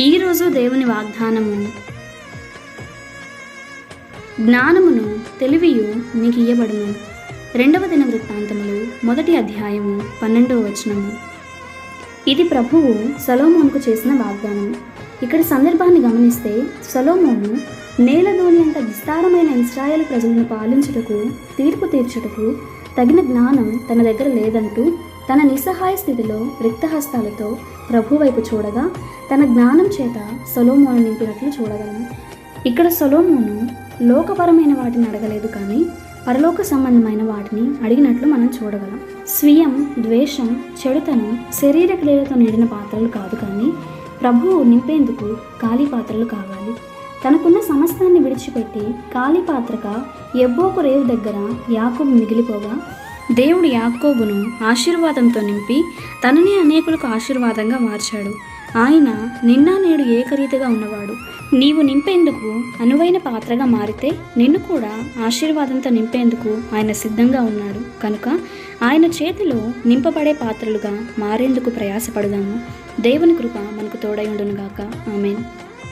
ఈరోజు దేవుని వాగ్దానము. జ్ఞానమును తెలివియు నీకు ఇయ్యబడును. రెండవ దిన వృత్తాంతములు మొదటి అధ్యాయము పన్నెండవ వచనము. ఇది ప్రభువు సలోమోన్కు చేసిన వాగ్దానం ఇక్కడ సందర్భాన్ని గమనిస్తే సలోమోను నేలలోని అంత విస్తారమైన ఇస్రాయేల్ ప్రజలను పాలించుటకు తీర్పు తీర్చుటకు తగిన జ్ఞానం తన దగ్గర లేదంటూ తన నిస్సహాయ స్థితిలో రిక్తహస్తాలతో ప్రభు వైపు చూడగా తన జ్ఞానం చేత సొలోమోను నింపినట్లు చూడగలను. ఇక్కడ సొలోమోను లోకపరమైన వాటిని అడగలేదు కానీ పరలోక సంబంధమైన వాటిని అడిగినట్లు మనం చూడగలం. స్వీయం ద్వేషం చెడుతనం శరీర క్రియలతో నిండిన పాత్రలు కాదు కానీ ప్రభువు నింపేందుకు ఖాళీ పాత్రలు కావాలి. తనకున్న సమస్తాన్ని విడిచిపెట్టి ఖాళీ పాత్రగా ఎబ్బోకు రేవు దగ్గర యాకు మిగిలిపోగా దేవుడు యాకోబును ఆశీర్వాదంతో నింపి తననే అనేకులకు ఆశీర్వాదంగా మార్చాడు. ఆయన నిన్న నేడు ఏకరీతిగా ఉన్నవాడు. నీవు నింపేందుకు అనువైన పాత్రగా మారితే నిన్ను కూడా ఆశీర్వాదంతో నింపేందుకు ఆయన సిద్ధంగా ఉన్నాడు. కనుక ఆయన చేతిలో నింపబడే పాత్రలుగా మారేందుకు ప్రయాసపడదాము. దేవుని కృప మనకు తోడై ఉండునుగాక. ఆమెన్.